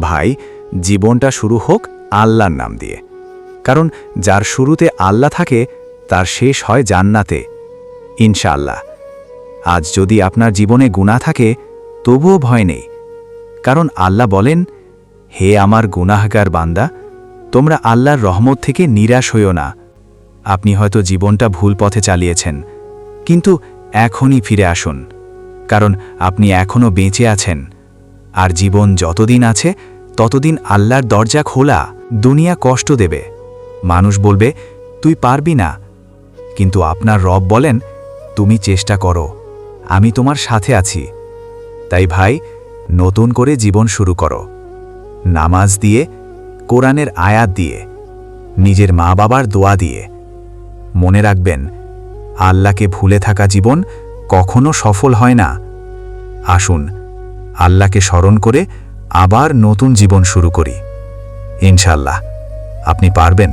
ভাই, জীবনটা শুরু হোক আল্লাহর নাম দিয়ে। কারণ যার শুরুতে আল্লাহ থাকে, তার শেষ হয় জান্নাতে, ইনশাআল্লাহ। আজ যদি আপনার জীবনে গুণা থাকে, তবুও ভয় নেই। কারণ আল্লাহ বলেন, হে আমার গুনাহগার বান্দা, তোমরা আল্লাহর রহমত থেকে নিরাশ হইও না। আপনি হয়তো জীবনটা ভুল পথে চালিয়েছেন, কিন্তু এখনই ফিরে আসুন। কারণ আপনি এখনও বেঁচে আছেন। আর জীবন যতদিন আছে, ততদিন আল্লাহর দরজা খোলা, দুনিয়া কষ্ট দেবে। মানুষ বলবে, তুই পারবি না। কিন্তু আপনার রব বলেন, তুমি চেষ্টা করো, আমি তোমার সাথে আছি। তাই ভাই, নতুন করে জীবন শুরু করো। নামাজ দিয়ে, কোরআনের আয়াত দিয়ে, নিজের মা বাবার দোয়া দিয়ে। মনে রাখবেন, আল্লাহকে ভুলে থাকা জীবন কখনো সফল হয় না। আসুন আল্লাহকে স্মরণ করে আবার নতুন জীবন শুরু করি। ইনশাল্লাহ আপনি পারবেন।